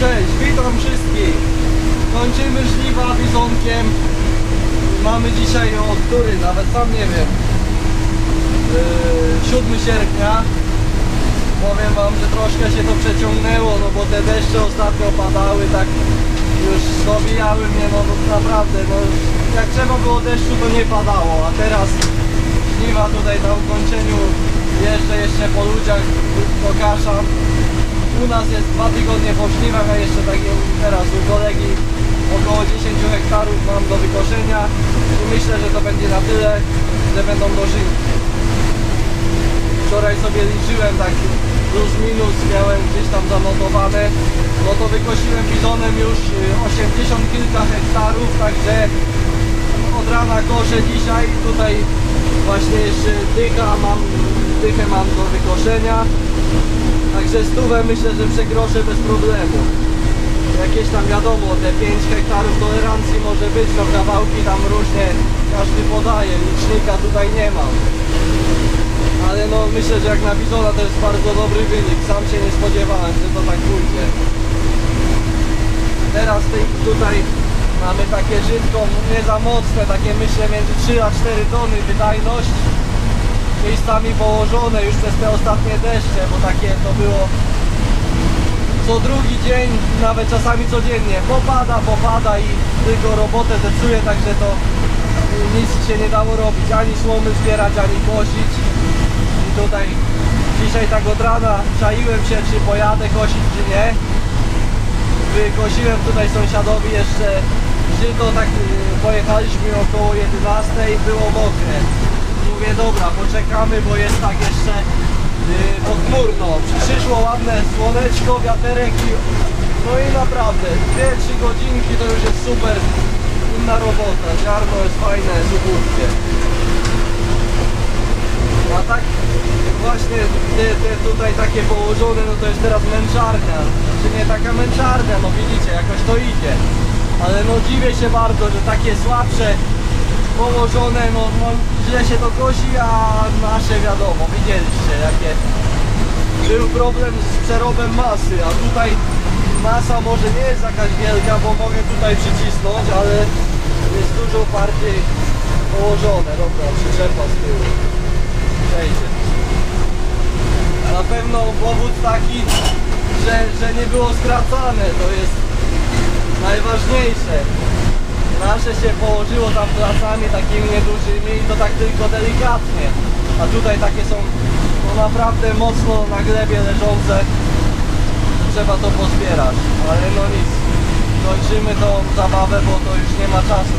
Cześć, witam wszystkich. Kończymy żniwa bizonkiem. Mamy dzisiaj o który, nawet sam nie wiem. Yy, 7 sierpnia. Powiem wam, że troszkę się to przeciągnęło, no bo te deszcze ostatnio padały, tak już dobijały mnie, no, no naprawdę, no jak trzeba było deszczu to nie padało, a teraz żniwa tutaj na ukończeniu jeżdżę jeszcze po ludziach do Kaszan. U nas jest dwa tygodnie po żniwach, a jeszcze tak teraz u kolegi około 10 hektarów mam do wykoszenia i myślę, że to będzie na tyle, że będą dożynki. Wczoraj sobie liczyłem tak plus minus, miałem gdzieś tam zanotowane, no to wykosiłem bizonem już y, 80 kilka hektarów, także od rana koszę dzisiaj, tutaj właśnie jeszcze dycha mam, dychę mam do wykoszenia, także stówę myślę, że przekroczę bez problemu. Jakieś tam wiadomo, te 5 hektarów tolerancji może być, no kawałki tam różnie każdy podaje, licznika tutaj nie mam. Ale no myślę, że jak na Bizona to jest bardzo dobry wynik. Sam się nie spodziewałem, że to tak pójdzie. Teraz tutaj mamy takie żytko nie za mocne, takie myślę między 3 a 4 tony wydajność. Miejscami położone już przez te ostatnie deszcze, bo takie to było co drugi dzień, nawet czasami codziennie. Popada, popada i tylko robotę zepsuje, także to nic się nie dało robić, ani słomy zbierać, ani kosić. I tutaj dzisiaj tak od rana czaiłem się, czy pojadę kosić, czy nie. Wykosiłem tutaj sąsiadowi jeszcze żyto, tak y, pojechaliśmy około 11, było mokre. Mówię, dobra, poczekamy, bo jest tak jeszcze yy, pochmurno. Przyszło ładne słoneczko, wiaterek i no i naprawdę 2-3 godzinki to już jest super inna robota. Ziarno jest fajne, suchutkie. A tak właśnie te, te tutaj takie położone, no to jest teraz męczarnia. Czy nie taka męczarnia, no widzicie, jakoś to idzie. Ale no dziwię się bardzo, że takie słabsze położone, no, no źle się to kosi, a nasze wiadomo, widzieliście jakie był problem z przerobem masy, a tutaj masa może nie jest jakaś wielka, bo mogę tutaj przycisnąć, ale jest dużo bardziej położone. Dobra, przyczepa z tyłu. Przejdzie. Na pewno powód taki, że, że nie było skracane, to jest najważniejsze. Nasze się położyło tam placami takimi niedużymi i to tak tylko delikatnie. A tutaj takie są no naprawdę mocno na glebie leżące. Trzeba to pozbierać, ale no nic. Kończymy tą zabawę, bo to już nie ma czasu.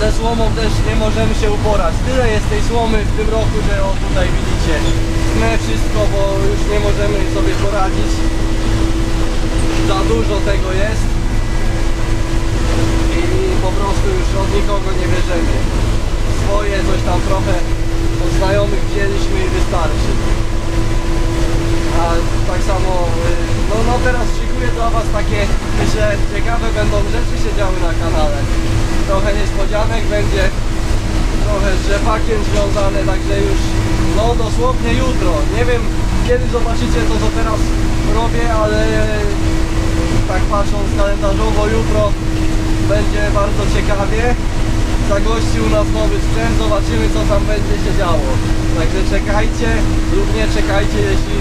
Ze słomą też nie możemy się uporać. Tyle jest tej słomy w tym roku, że o tutaj widzicie. Tnę wszystko, bo już nie możemy sobie poradzić. Za dużo tego jest po prostu już od nikogo nie bierzemy. Swoje coś tam trochę od znajomych wzięliśmy i wystarczy. A tak samo, y, no, no teraz szykuję dla Was takie, myślę, ciekawe będą rzeczy się działy na kanale. Trochę niespodzianek będzie, trochę z rzepakiem związane, także już, no dosłownie jutro. Nie wiem, kiedy zobaczycie to, co teraz robię, ale tak patrząc kalendarzowo jutro będzie bardzo ciekawie. Zagościł nas nowy sprzęt, zobaczymy co tam będzie się działo. Także czekajcie lub nie czekajcie, jeśli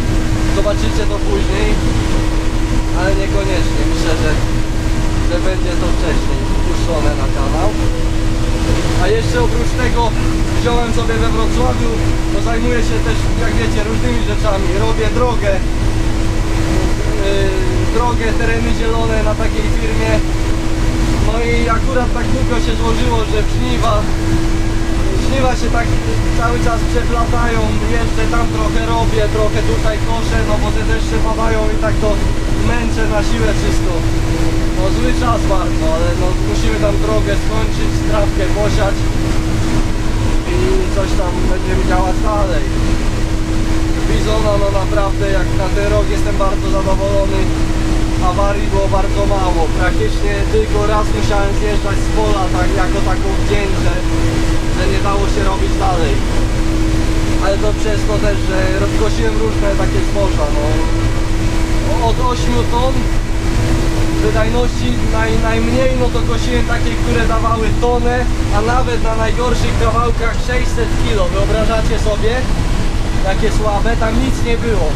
zobaczycie to później, ale niekoniecznie. Myślę, że, że będzie to wcześniej puszczone na kanał. A jeszcze oprócz tego wziąłem sobie we Wrocławiu, bo zajmuję się też, jak wiecie, różnymi rzeczami. Robię drogę, yy, drogę, tereny zielone na takiej firmie. No i akurat tak głupio się złożyło, że żniwa, żniwa się tak cały czas przeplatają, jeżdżę tam trochę robię, trochę tutaj koszę, no bo te deszcze padają i tak to męczę na siłę wszystko. No zły czas bardzo, ale no musimy tam drogę skończyć, trawkę posiać i coś tam będziemy działać dalej. Bizona, no naprawdę jak na ten rok jestem bardzo zadowolony. Awarii było bardzo mało. Praktycznie tylko raz musiałem zjeżdżać z pola tak jako taką w dzień, że, nie dało się robić dalej. Ale to przez to też, że rozkosiłem różne takie zboża. No. Od 8 ton wydajności naj, najmniej, no to kosiłem takie, które dawały tonę, a nawet na najgorszych kawałkach 600 kg. Wyobrażacie sobie, jakie słabe, tam nic nie było.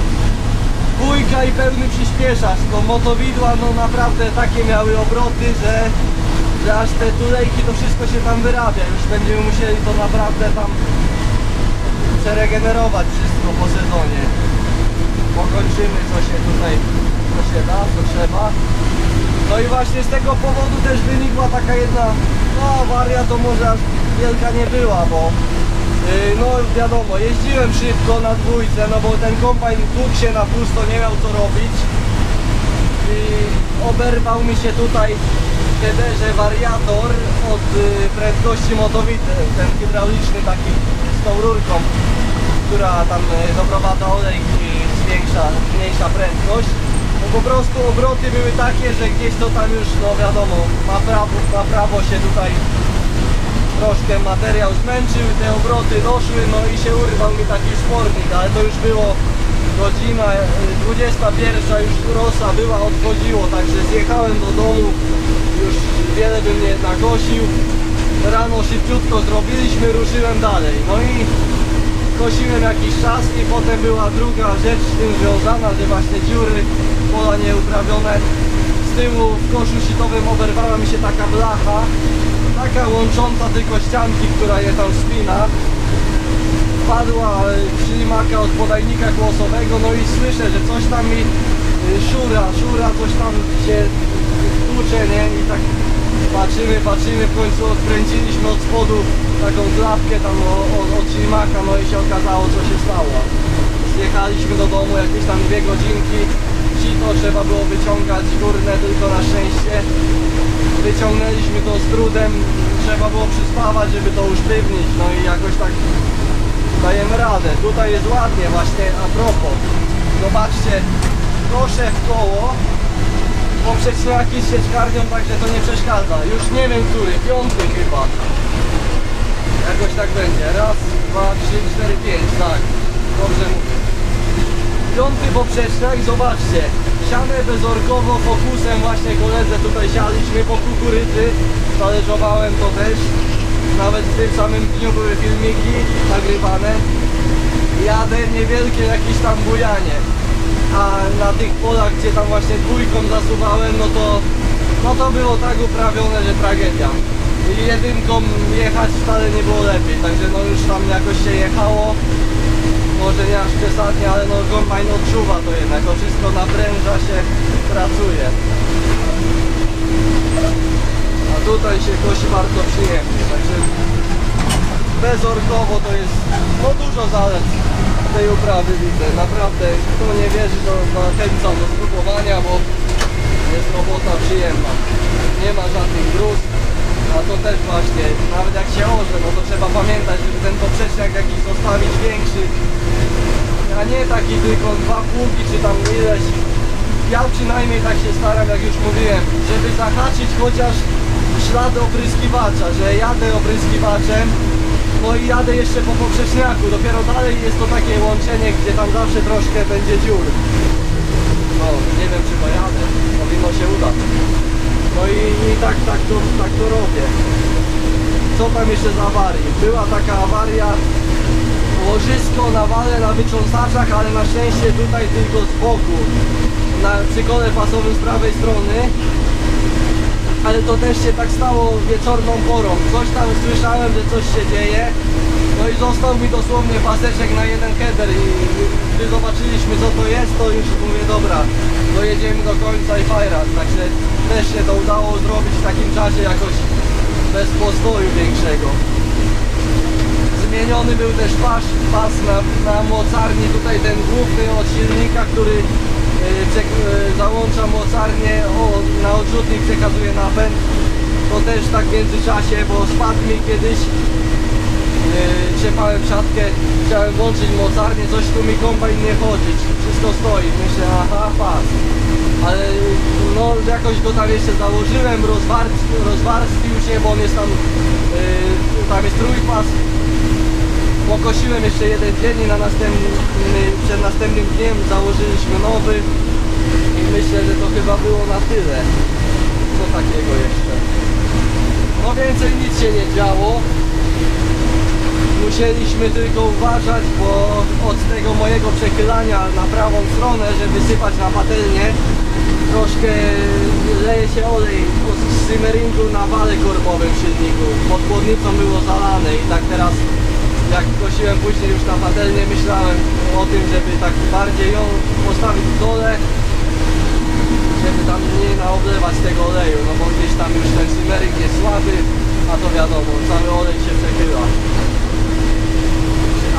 Bójka i pełny przyspieszacz, no motowidła no naprawdę takie miały obroty, że, że aż te tulejki to wszystko się tam wyrabia. Już będziemy musieli to naprawdę tam przeregenerować wszystko po sezonie. Pokończymy co się tutaj, co się da, co trzeba. No i właśnie z tego powodu też wynikła taka jedna, no awaria to może aż wielka nie była, bo no wiadomo, jeździłem szybko na dwójce, no bo ten kombajn tłukł się na pusto, nie miał co robić i oberwał mi się tutaj w wariator od y, prędkości motowity, ten hydrauliczny taki z tą rurką, która tam y, doprowadza olej i zwiększa, zmniejsza prędkość. No po prostu obroty były takie, że gdzieś to tam już, no wiadomo, ma prawo, ma prawo się tutaj troszkę materiał zmęczył, te obroty doszły, no i się urwał mi taki szpornik, ale to już było godzina y, 21, już rosa była, odchodziło, także zjechałem do domu, już wiele bym nie nakosił. Rano szybciutko zrobiliśmy, ruszyłem dalej. No i kosiłem jakiś czas i potem była druga rzecz z tym związana, że właśnie dziury, pola nieuprawione. Z tyłu w koszu sitowym oberwała mi się taka blacha, taka łącząca tylko ścianki, która je tam spina. Wpadła e, ślimaka od podajnika kłosowego, no i słyszę, że coś tam mi y, szura, szura, coś tam się tłucze, nie? I tak patrzymy, patrzymy, w końcu odkręciliśmy od spodu taką klapkę tam o- o- od ślimaka, no i się okazało, co się stało. Zjechaliśmy do domu jakieś tam dwie godzinki, sito trzeba było wyciągać górne, tylko na szczęście wyciągnęliśmy to z trudem, trzeba było przyspawać, żeby to usztywnić, no i jakoś tak dajemy radę. Tutaj jest ładnie właśnie, a propos, zobaczcie, kosze w koło, poprzeczniaki z sieczkarnią, także to nie przeszkadza. Już nie wiem który, piąty chyba. Jakoś tak będzie. Raz, dwa, trzy, cztery, pięć, tak. Piąty poprzeczniak, zobaczcie. Sianę bezorkowo fokusem właśnie koledze tutaj sialiśmy po kukurydzy. Talerzowałem to też. Nawet w tym samym dniu były filmiki nagrywane. Jadę niewielkie jakieś tam bujanie. A na tych polach, gdzie tam właśnie dwójką zasuwałem, no to, no to było tak uprawione, że tragedia. I jedynką jechać wcale nie było lepiej, także no już tam jakoś się jechało. Może nie aż przesadnie, ale no kombajn odczuwa to jednak, to wszystko napręża się, pracuje. A tutaj się kosi bardzo przyjemnie, także bezorkowo to jest no dużo zalet tej uprawy widzę. Naprawdę, kto nie wierzy, to zachęcam do spróbowania, bo jest robota przyjemna. Nie ma żadnych gruz, a to też właśnie, nawet jak się orze, no to trzeba pamiętać, żeby ten poprzeczniak jakiś zostawić większy, a nie taki tylko dwa pługi, czy tam ileś. Ja przynajmniej tak się staram, jak już mówiłem, żeby zahaczyć chociaż ślady opryskiwacza, że jadę opryskiwaczem, no i jadę jeszcze po poprzeczniaku, dopiero dalej jest to takie łączenie, gdzie tam zawsze troszkę będzie dziur. No, nie wiem czy pojadę, powinno się udać. No i, i tak, tak, to, tak to robię. Co tam jeszcze z awarii? Była taka awaria, łożysko na wale na wytrząsaczach, ale na szczęście tutaj tylko z boku, na cykole pasowym z prawej strony. Ale to też się tak stało wieczorną porą. Coś tam słyszałem, że coś się dzieje. No i został mi dosłownie paseczek na jeden header i gdy zobaczyliśmy co to jest, to już mówię dobra, dojedziemy do końca i fajrat. Także też się to udało zrobić w takim czasie jakoś bez postoju większego. Zmieniony był też pas, pas na, na mocarni, tutaj ten główny od silnika, który przek- e, załącza mocarnię, o, na odrzutnik przekazuje napęd. To też tak w międzyczasie, bo spadł mi kiedyś, ciepałem siatkę, chciałem włączyć mocarnię, coś tu mi kombajn nie chodzić, wszystko stoi, myślę, aha, pas. Ale no jakoś go tam jeszcze założyłem, rozwarstwił, rozwarstwił się, bo on jest tam, yy, tam jest trójpas, pokosiłem jeszcze jeden dzień i na następny, przed następnym dniem założyliśmy nowy i myślę, że to chyba było na tyle. Co takiego jeszcze? No więcej nic się nie działo. Musieliśmy tylko uważać, bo od tego mojego przechylania na prawą stronę, żeby sypać na patelnię, troszkę leje się olej z simmeringu na wale korbowym w silniku. Pod chłodnicą było zalane i tak teraz jak kosiłem później już na patelnię myślałem o tym, żeby tak bardziej ją postawić w dole żeby tam nie naoblewać tego oleju, no bo gdzieś tam już ten simmering jest słaby, a to wiadomo, cały olej się przechyla.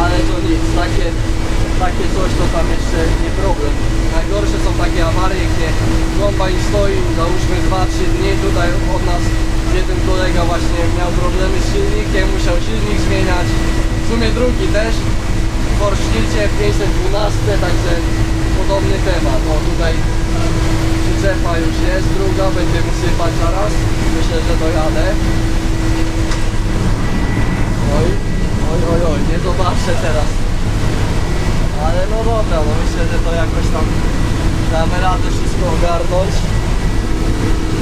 Ale to nic, takie, takie coś to tam jeszcze nie problem. Najgorsze są takie awarie, gdzie kombajn stoi, załóżmy 2-3 dni, tutaj od nas jeden kolega właśnie miał problemy z silnikiem, musiał silnik zmieniać. W sumie drugi też, w Forsznicie 512, także podobny temat. O tutaj przyczepa już jest, druga, będziemy sypać zaraz. Myślę, że dojadę. Oj, oj, oj, oj, zobaczę teraz. Ale no dobra, no myślę, że to jakoś tam damy radę wszystko ogarnąć.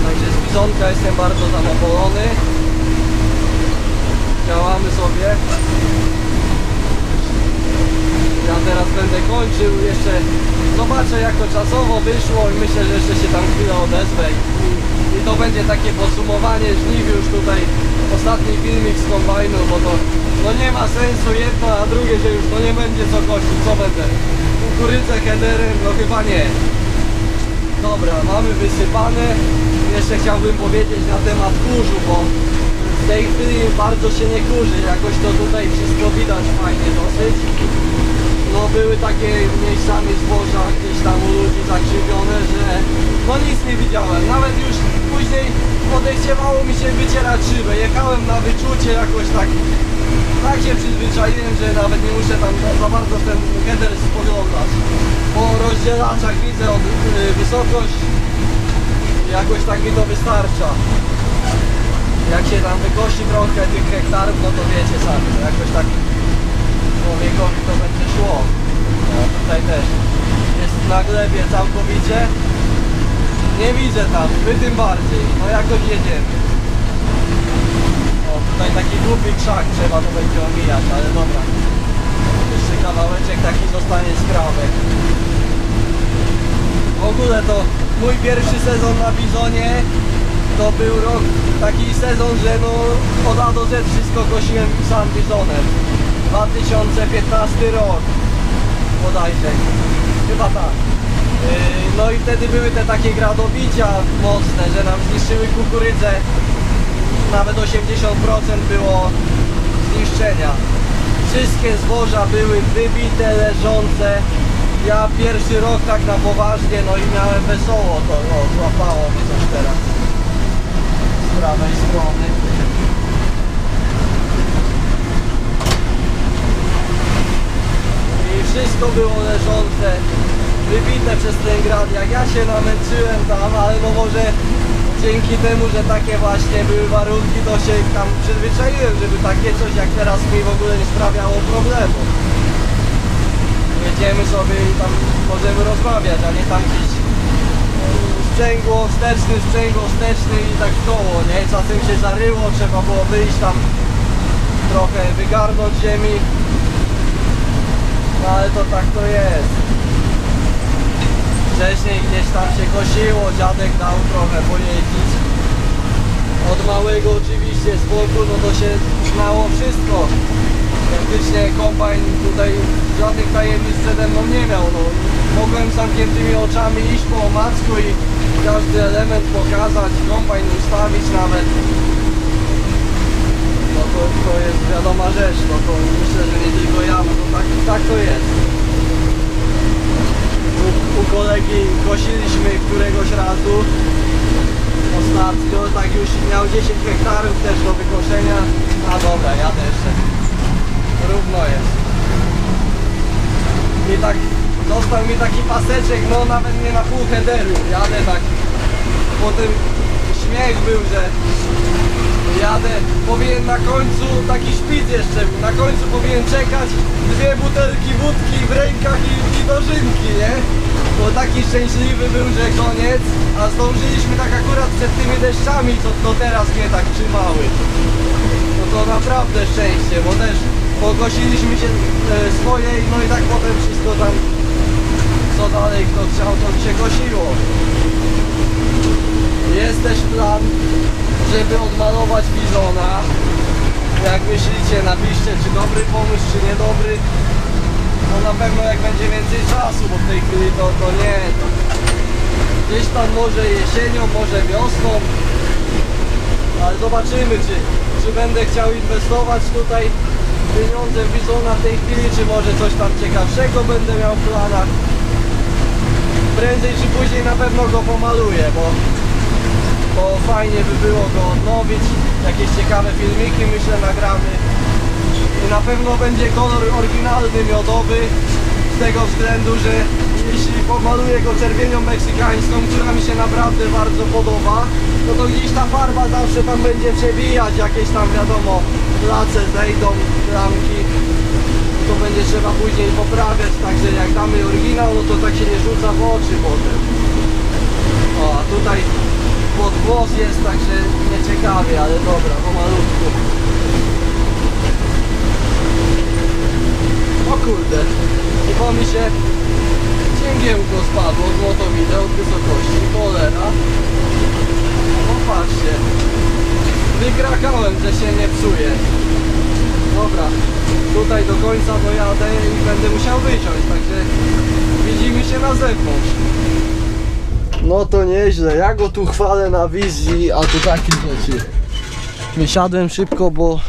Także z bizonka jestem bardzo zadowolony. Działamy sobie. Ja teraz będę kończył, jeszcze zobaczę jak to czasowo wyszło i myślę, że jeszcze się tam chwilę odezwę i, to będzie takie podsumowanie żniw już tutaj ostatni filmik z kombajnu, bo to no nie ma sensu jedno, a drugie, że już no nie będzie co kościć, co będę? Kukurydzę headerem, no chyba nie. Dobra, mamy wysypane. Jeszcze chciałbym powiedzieć na temat kurzu, bo w tej chwili bardzo się nie kurzy. Jakoś to tutaj wszystko widać fajnie dosyć. No były takie miejscami zboża gdzieś tam u ludzi zakrzywione, że no nic nie widziałem. Nawet już później odechciewało mi się wycierać szybę. Jechałem na wyczucie jakoś tak tak się przyzwyczaiłem, że nawet nie muszę tam za bardzo ten header spoglądać. Po rozdzielaczach widzę od, y, wysokość, jakoś tak mi to wystarcza. Jak się tam wykosi trochę tych hektarów, no to wiecie sami, to jakoś tak człowiekowi to będzie szło. No tutaj też jest na glebie całkowicie. Nie widzę tam, wy tym bardziej, no jakoś jedziemy. O, tutaj taki głupi krzak trzeba to będzie omijać, ale dobra. Jeszcze kawałeczek taki zostanie skrawek. W ogóle to mój pierwszy sezon na Bizonie to był rok, taki sezon, że no od A do Z wszystko kosiłem sam Bizonem. 2015 rok bodajże, chyba tak. Yy, No i wtedy były te takie gradobicia mocne, że nam zniszczyły kukurydzę nawet 80% było zniszczenia. Wszystkie zboża były wybite, leżące. Ja pierwszy rok tak na poważnie, no i miałem wesoło to, o, złapało mnie coś teraz z prawej strony. I wszystko było leżące, wybite przez ten grad. Jak ja się namęczyłem tam, ale no może dzięki temu, że takie właśnie były warunki, to się tam przyzwyczaiłem, żeby takie coś jak teraz mi w ogóle nie sprawiało problemu. Jedziemy sobie i tam możemy rozmawiać, a nie tam gdzieś sprzęgło wsteczny, sprzęgło wsteczny i tak w koło, nie? Czasem się zaryło, trzeba było wyjść tam trochę wygarnąć ziemi. No ale to tak to jest. Wcześniej gdzieś tam się kosiło, dziadek dał trochę pojeździć. Od małego oczywiście z boku, no to się znało wszystko. Praktycznie kombajn tutaj żadnych tajemnic przede mną nie miał. No. Mogłem z zamkniętymi oczami iść po omacku i każdy element pokazać, kombajn ustawić nawet. No to, to jest wiadoma rzecz, no to myślę, że nie tylko ja, no to tak, tak to jest u, u kolegi kosiliśmy któregoś razu. Ostatnio, tak już miał 10 hektarów też do wykoszenia. A dobra, jadę jeszcze równo jest. I tak został mi taki paseczek, no nawet nie na pół headeru jadę tak potem śmiech był, że jadę, powinien na końcu taki szpic jeszcze, na końcu powinien czekać dwie butelki wódki w rękach i, i dożynki, nie? Bo taki szczęśliwy był, że koniec, a zdążyliśmy tak akurat przed tymi deszczami, co to teraz mnie tak trzymały. No to naprawdę szczęście, bo też pogosiliśmy się e, swojej, no i tak potem wszystko tam, co dalej kto chciał, to się gosiło. Jest też plan, żeby odmalować bizona. Jak myślicie, napiszcie, czy dobry pomysł, czy niedobry. No na pewno jak będzie więcej czasu, bo w tej chwili to, to nie. Gdzieś tam może jesienią, może wiosną. Ale zobaczymy, czy, czy będę chciał inwestować tutaj pieniądze w bizona w tej chwili, czy może coś tam ciekawszego będę miał w planach. Prędzej czy później na pewno go pomaluję, bo bo fajnie by było go odnowić, jakieś ciekawe filmiki myślę nagramy. I na pewno będzie kolor oryginalny miodowy z tego względu, że jeśli pomaluję go czerwienią meksykańską, która mi się naprawdę bardzo podoba, no to gdzieś ta farba zawsze tam będzie przebijać, jakieś tam wiadomo place zejdą, ramki. To będzie trzeba później poprawiać, także jak damy oryginał, no to tak się nie rzuca w oczy potem. O, a tutaj pod włos jest, także nieciekawie, ale dobra, pomalutku. O kurde, chyba mi się cięgiełko spadło z motowidy od wysokości, cholera. No patrzcie, wykrakałem, że się nie psuje. Dobra, tutaj do końca dojadę i będę musiał wyciąć, także widzimy się na zewnątrz. No to nieźle, ja go tu chwalę na wizji, a tu takie rzeczy. Wysiadłem szybko, bo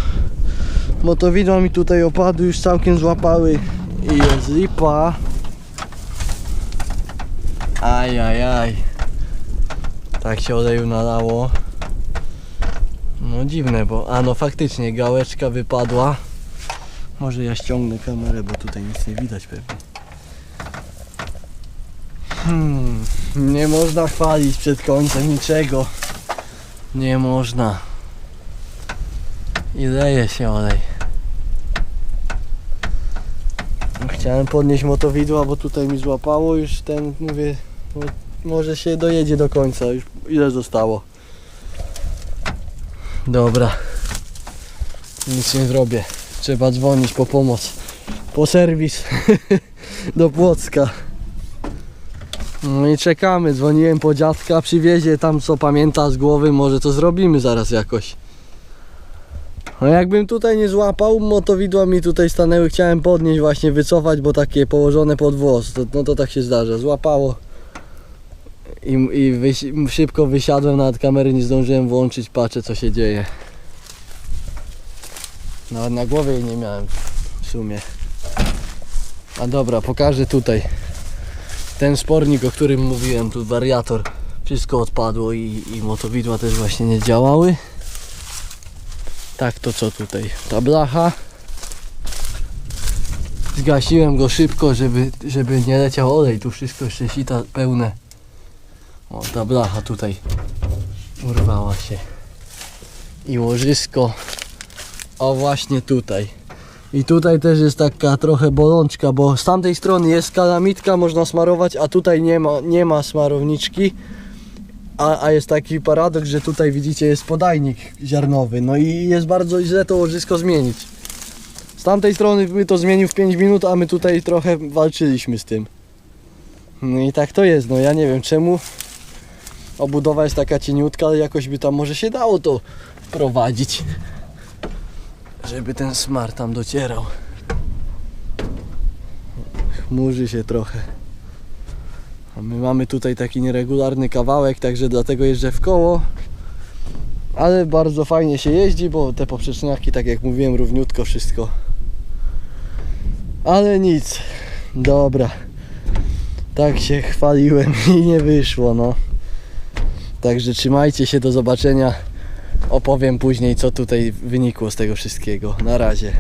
motowidła mi tutaj opadły, już całkiem złapały i jest lipa. Aj, aj, aj. Tak się oleju nalało. No dziwne, bo... A no faktycznie, gałeczka wypadła. Może ja ściągnę kamerę, bo tutaj nic nie widać pewnie. Hmm, nie można chwalić przed końcem niczego. Nie można. I leje się olej. Chciałem podnieść motowidła, bo tutaj mi złapało już ten, mówię, no, może się dojedzie do końca, już ile zostało. Dobra. Nic nie zrobię. Trzeba dzwonić po pomoc. Po serwis do Płocka. No i czekamy, dzwoniłem po dziadka, przywiezie tam co pamięta z głowy, może to zrobimy zaraz jakoś. No jakbym tutaj nie złapał, motowidła mi tutaj stanęły, chciałem podnieść właśnie, wycofać, bo takie położone pod włos, to, no to tak się zdarza, złapało. I, i szybko wysiadłem, nawet kamery nie zdążyłem włączyć, patrzę co się dzieje. Nawet na głowie jej nie miałem w sumie. A dobra, pokażę tutaj ten spornik, o którym mówiłem, tu wariator, wszystko odpadło i, i motowidła też właśnie nie działały. Tak to co tutaj? Ta blacha. Zgasiłem go szybko, żeby, żeby nie leciał olej. Tu wszystko jeszcze sita pełne. O, ta blacha tutaj urwała się. I łożysko. O właśnie tutaj. I tutaj też jest taka trochę bolączka, bo z tamtej strony jest kalamitka, można smarować, a tutaj nie ma, nie ma smarowniczki. A, a jest taki paradoks, że tutaj widzicie jest podajnik ziarnowy. No i jest bardzo źle to łożysko zmienić. Z tamtej strony by to zmienił w 5 minut, a my tutaj trochę walczyliśmy z tym. No i tak to jest, no ja nie wiem czemu. Obudowa jest taka cieniutka, ale jakoś by tam może się dało to wprowadzić żeby ten smar tam docierał. Chmurzy się trochę. A my mamy tutaj taki nieregularny kawałek, także dlatego jeżdżę w koło. Ale bardzo fajnie się jeździ, bo te poprzeczniaki, tak jak mówiłem, równiutko wszystko. Ale nic. Dobra. Tak się chwaliłem i nie wyszło, no. Także trzymajcie się, do zobaczenia opowiem później co tutaj wynikło z tego wszystkiego. Na razie.